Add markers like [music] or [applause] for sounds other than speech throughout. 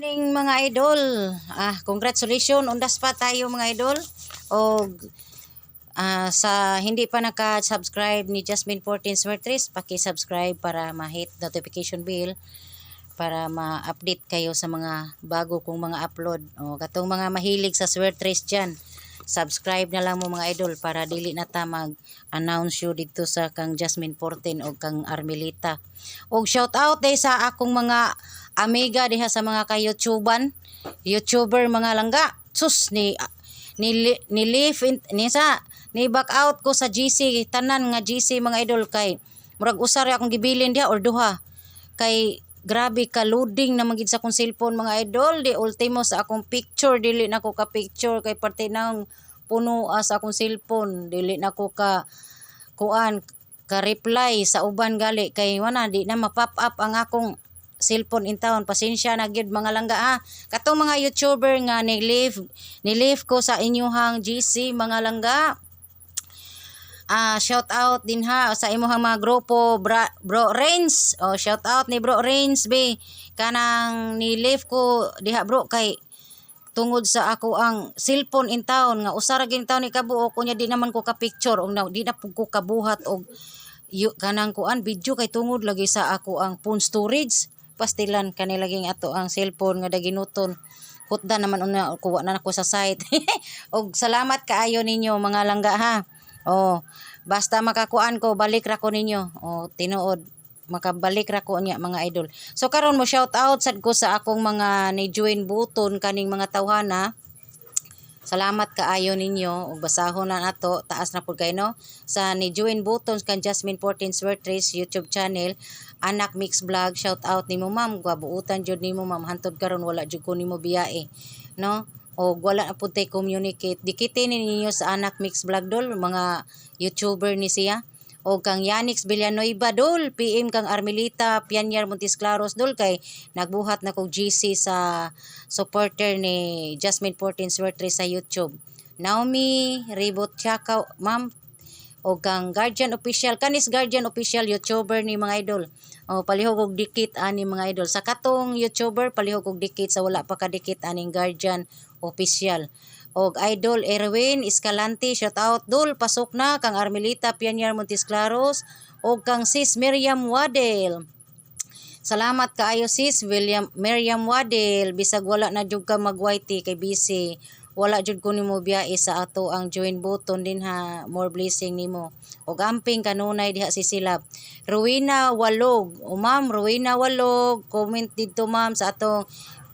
morning mga idol. Ah, congratulations on the spot tayo mga idol. O ah, sa hindi pa naka-subscribe ni Jasmine 14 Swertres, paki-subscribe para ma-hit notification bell para ma-update kayo sa mga bago kong mga upload. O katong mga mahilig sa Swertres diyan. Subscribe na lang mo mga idol para dili na ta mag-announce you dito sa kang Jasmine 14 o kang Armelita. Og shout out day sa akong mga amiga diha sa mga ka-YouTubean, YouTuber mga langga. Sus ni ni ni live in, ni sa ni back out ko sa GC tanan nga GC mga idol kay murag usar akong gibilin diha or duha kay grabe ka loading na magid sa akong cellphone mga idol. Di ultimo sa akong picture dili na ko ka picture. Kay parte nang puno ah, sa akong cellphone dili na ko ka kuan ka reply sa uban gali. Kay wala di na ma-pop up ang akong cellphone in town. Pasensya na gyud mga langga ha katong mga youtuber nga ni live ni live ko sa inyuhang GC mga langga Ah, shout out din ha sa imuhang mga grupo bra, Bro Rains. Oh, shout out ni Bro Rains be. Kanang ni live ko diha bro kay tungod sa ako ang cellphone in town. Nga usara gin taon ni kabuo kunya di naman ko ka picture og di na pud ko kabuhat og yu, kanang kuan video kay tungod lagi sa ako ang phone storage. Pastilan kanilaging ato ang cellphone nga daginuton. Hutda naman una kuha na nako sa site. [laughs] Og salamat kaayo ninyo mga langga ha oh basta makakuan ko balik ra ko ninyo. Oh tinuod makabalik ra ko niya mga idol. So karon mo shout out sad ko sa akong mga ni join buton kaning mga tawhana. Salamat kaayo ninyo. Ug basahon na nato. Taas na pud kay no? Sa ni Join Buttons kan Jasmine 14 Swertres YouTube channel. Anak mix vlog shout out nimo ma'am. Gabuutan jud nimo ma'am. Hantod karon wala jud ko nimo biyae no o wala na pud tay communicate. Dikitin ninyo sa anak mix vlog dol mga YouTuber ni siya. O kang Yanix Villanueva dol PM kang Armelita Pianyar Montes Claros dol kay nagbuhat na kog GC sa supporter ni Jasmine 14 Swertres sa YouTube. Naomi Ribot Chakaw ma'am. O kang Guardian Official kanis Guardian Official YouTuber ni mga idol. O palihog og dikit ani mga idol. Sa katong YouTuber palihog og dikit sa wala pa ka dikit aning Guardian Official. Og idol Erwin Escalante shout out dul pasok na kang Armelita Pianyar Montes Claros og kang sis Miriam Wadel Salamat kaayo sis William Miriam Wadel bisag wala na jud ka mag-YT kay busy wala jud ko nimo biyahe sa ato ang join button din ha. More blessing nimo. Og amping kanunay diha si Silab. Rowena Walog. O ma'am Rowena Walog. Comment dito ma'am sa atong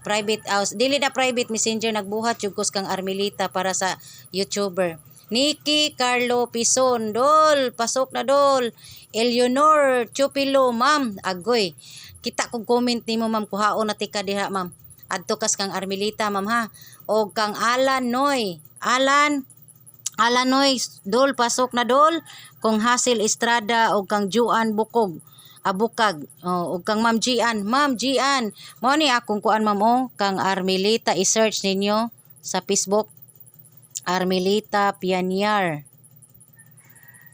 private house. Dili na private messenger nagbuhat jud kang Armelita para sa YouTuber. Nikki Carlo Pison dol pasok na dol. Eleanor Chupilo ma'am agoy. Kita kog comment nimo ma'am. Kuhaon na tika diha ma'am. Adto kas kang Armelita ma'am ha? O kang Alan Noy. Alan Alan Noy dol pasok na dol. Kung Hasil Estrada o kang Juan Bukog abukag. O kang Ma'am Gian. Ma'am Gian mo ni akong kuan ma'am o kang Armelita i-search ninyo sa Facebook. Armelita Pianyar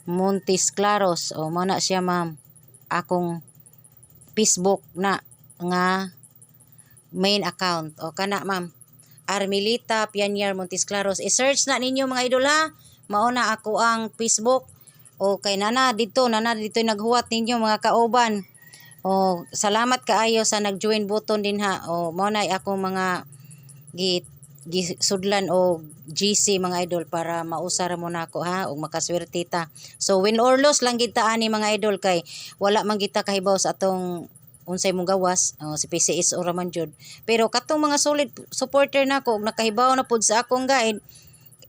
Montes Claros. O mo na siya ma'am. Akong Facebook na nga main account. O kana ma'am. Armelita Pianyar Montes Claros. I-search na ninyo mga idol ha. Mao na ako ang Facebook o kay nana dito nana dito naghuwat ninyo mga kauban. O salamat kaayo sa nag-join button din ha. O mao na ako mga gi gisudlan o GC mga idol para mausara mo na ako ha ug makaswerte ta. So win or loss lang kita ani mga idol kay wala man kita kahibaw sa atong unsay mong gawas. Oh, si PCS ora man jud. Pero katong mga solid supporter nako ug nakahibaw na pud sa akong guide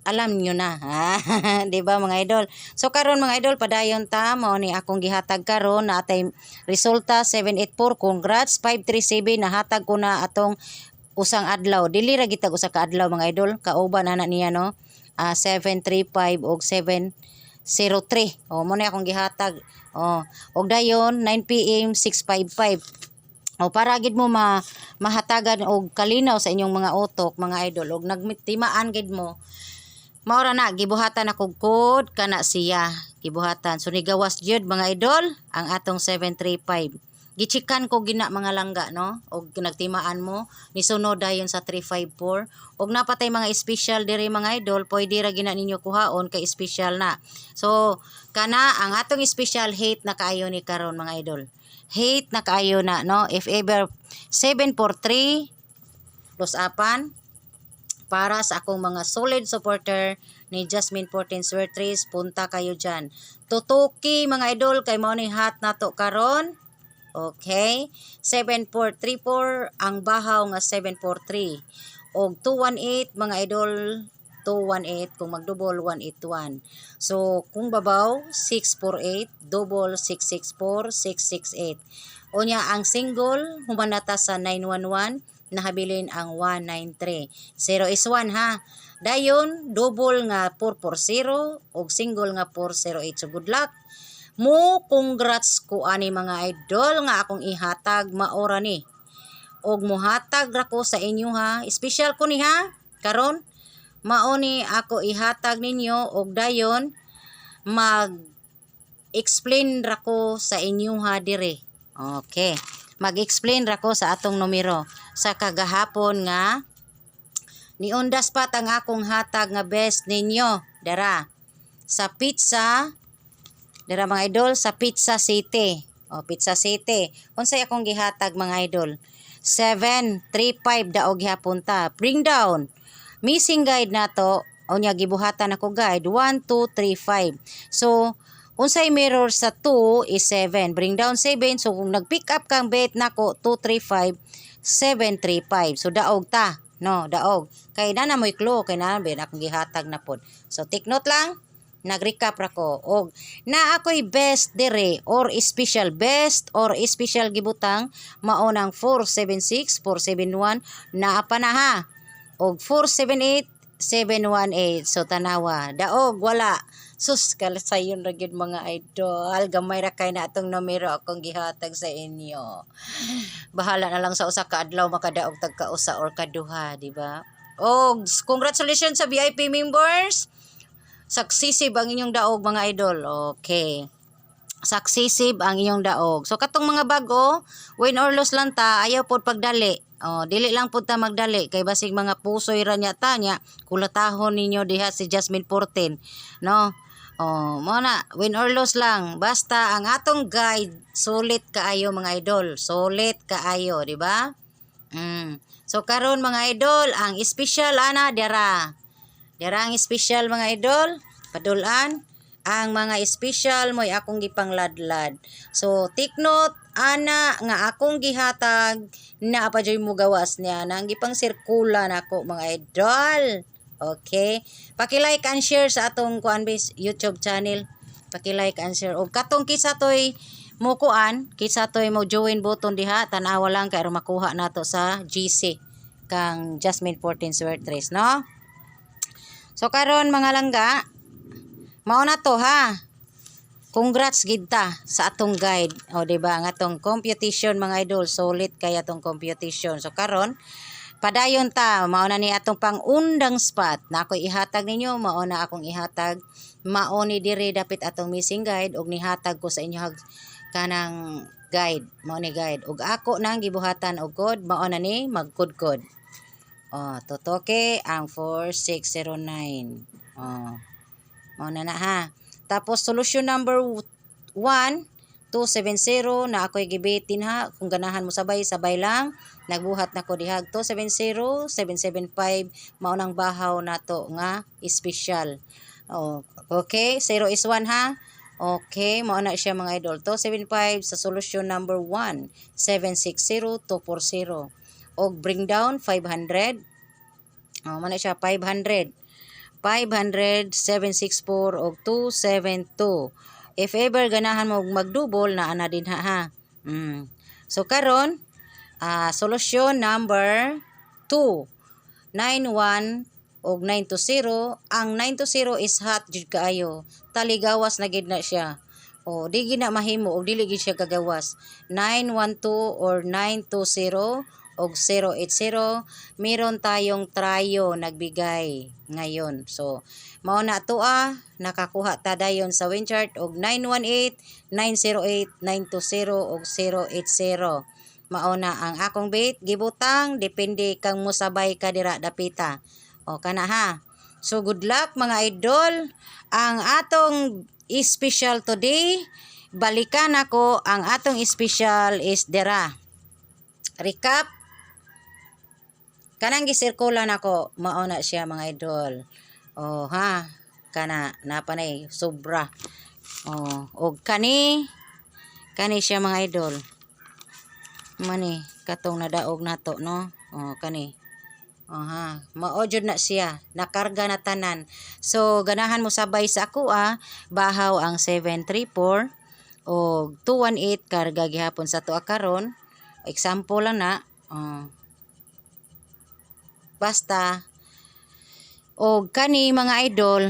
alam nyo na [laughs] ha? di ba mga idol? So karon mga idol padayon ta mao ni akong gihatag karon na atay resulta 784 congrats 537 nahatag ko na atong usang adlaw. Dili ra gitag usa ka adlaw mga idol. Kauban ana niya no? Ah, 735 og 703 o mo na akong gihatag. O og dayon 9 pm 655 o para gid mo ma mahatagan og kalinaw sa inyong mga utok mga idol. Og nagtimaan gid mo Maura na, gibuhatan na kog code, kana siya, gibuhatan. So, nigawas jud mga idol, ang atong 735. gichikan ko gina mga langga no? Og nagtimaan mo. Nisunod dayon sa 354 og napatay mga special diri mga idol pwede ra gina ninyo kuhaon kay special na. So kana ang atong special hate na kaayo ni karon mga idol. Hate na kaayo na no? If ever 743 plus apan para sa akong mga solid supporter ni Jasmine Portins Wertres, punta kayo dyan. Tutuki mga idol, kay mo ni hat na to karon. Okay? 7434 ang bahaw nga 743. Og 218 mga idol 218 kung magdouble 181. So kung babaw 648 double 664 668. Unya ang single humanata sa 911 nahabilin ang 193. 0 is 1 ha. Dayon double nga 440 og single nga 408. So good luck. Mo congrats ko ani mga idol nga akong ihatag maora ni. Og muhatag ra ko sa inyo ha. Special ko ni ha. Karon mao ni ako ihatag ninyo og dayon mag explain ra ko sa inyo ha dire. Okay. Mag-explain ra ko sa atong numero. Sa kagahapon nga ni undas pat ang akong hatag nga best ninyo. Dara. Sa pizza dara mga idol sa Pizza City. O Pizza City. Unsay akong gihatag mga idol? 735 daog gihapon ta bring down. Missing guide nato. O nya gibuhatan ako guide. 1 2 3 5 so unsay mirror sa 2 is 7 bring down 7 so kung nag-pick up kang bet nako 235 735 so daog ta. No daog. Kay na na mo'y clue kay na ben akong gihatag na pod. So take note lang. Nag-recap ra ko. Og na ako'y best dire or special best or special gibutang? Mao nang 476 471 naa pa na ha? Og 478 718 so tanawa. Daog wala sus kalasayon ra gyud mga idol gamay ra kay na atong numero akong gihatag sa inyo bahala na lang sa usa ka adlaw makadaog tag kausa or kaduha di ba og congratulations sa VIP members Successive ang inyong daog mga idol. Okay. Successive ang inyong daog. So katong mga bago, win or lose lang ta, ayaw pod pagdali. Oh, dili lang pud ta magdali kay basig mga pusoy ra nya ta nya kulatahon ninyo diha si Jasmine Porten, no? Oh, mo na win or lose lang. Basta ang atong guide sulit kaayo mga idol. Sulit kaayo, di ba? Mm. So karon mga idol, ang special ana dira. Dira ang special mga idol, padulan ang mga special mo'y akong gipangladlad. So, take note, ana nga akong gihatag na pa joy mo gawas niya nang gipang sirkula nako mga idol. Okay? Paki-like and share sa atong kuan base YouTube channel. Paki-like and share. Og katong kisa toy mo kuan, kisa toy mo join button diha, tanawa lang kay makuha nato sa GC kang Jasmine 14 Sweat Trace, no? So karon mga langga, mao na to ha. Congrats gid ta sa atong guide. O di ba ang atong competition mga idol, solid kay atong competition. So karon padayon ta mao na ni atong pangundang spot na ako ihatag ninyo mao na akong ihatag mao ni diri dapit atong missing guide og nihatag ko sa inyo kanang guide mao ni guide ug ako nang gibuhatan og code mao na ni magkudkod Oh, totoke ang 4609. Oh. Mo na na ha. Tapos solution number 1 270 na ako'y gibitin ha. Kung ganahan mo sabay sabay lang. Nagbuhat na ko dihag. 270 775 mao nang bahaw nato nga special oh okay. 0 is 1 ha. Okay. Mao na siya mga idol. 275 sa solution number 1 760 240 og bring down 500 oh man siya 500 500 764 og 272 if ever ganahan mo magdouble na ana din ha ha. Mm. so karon ah solusyon number 2 91 og 920 ang 920 is hot jud kaayo. Taligawas na gid na siya. O di gid na mahimo og dili gid siya gagawas 912 or 920 og 080 meron tayong trayo nagbigay ngayon. So mao na to ah nakakuha ta dayon sa Winchart og 918 908 920 og 080 mao na ang akong bait gibutang depende kang musabay ka dira dapita. O kana ha. So good luck mga idol. Ang atong special today balikan ako ang atong special is dira. Recap kanang gisirkulan ako mao na siya mga idol. Oh ha? Kana napanay sobra. Oh og kani kani siya mga idol. Mani katong nadaog nato no? Oh kani. Oh ha? Mao jud na siya. Nakarga na tanan. So ganahan mo sabay sa ako ah. Bahaw ang 734 o 218 karga gihapon sa tuwa karon. Example lang na. Oh. Basta. O kani mga idol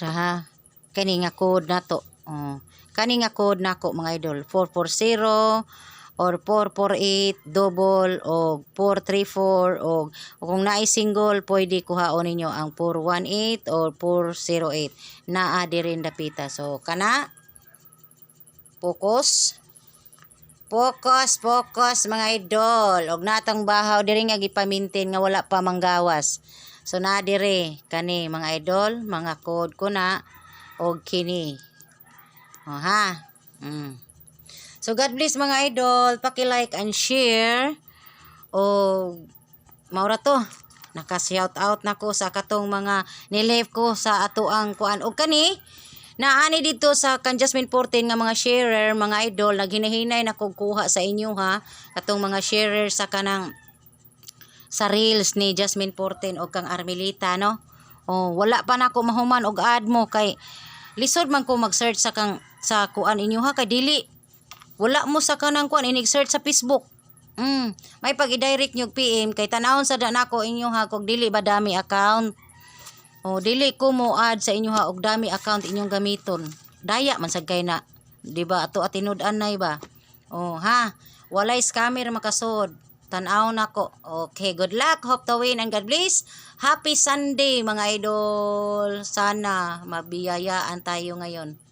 raha kani nga code na to. Oh. kani nga code nako mga idol. 440 or 448 double o 434 o kung naay single pwede kuhaon ninyo ang 418 or 408 naa di rin dapita so kana focus Focus, focus mga idol. Og natang bahaw diri nga gipamintin nga wala pa manggawas. So na diri kani mga idol, mga code ko na og kini. O ha. Mm. So God bless mga idol, paki-like and share. O maura to. Naka-shout out nako sa katong mga nilive ko sa atoang kuan og kani Naani dito sa kan Jasmine 14 nga mga sharer, mga idol, naghinahinay na kog kuha sa inyo ha. Katong mga sharer sa kanang sa reels ni Jasmine 14 o kang Armelita no. Oh, wala pa na ko mahuman og ad mo kay lisod man ko mag-search sa kang sa kuan inyo ha kay dili wala mo sa kanang kuan inig search sa Facebook. Mm, may pag i-direct nyo PM kay tanawon sa nako inyo ha kog dili ba dami account. O dili ko mo add sa inyo ha og dami account inyong gamiton. Daya man sad kay na. Di ba ato atinud-an nay ba? O ha, walay scammer makasod. Tanaw nako. Okay, good luck. Hope to win and God bless. Happy Sunday mga idol. Sana mabiyayaan tayo ngayon.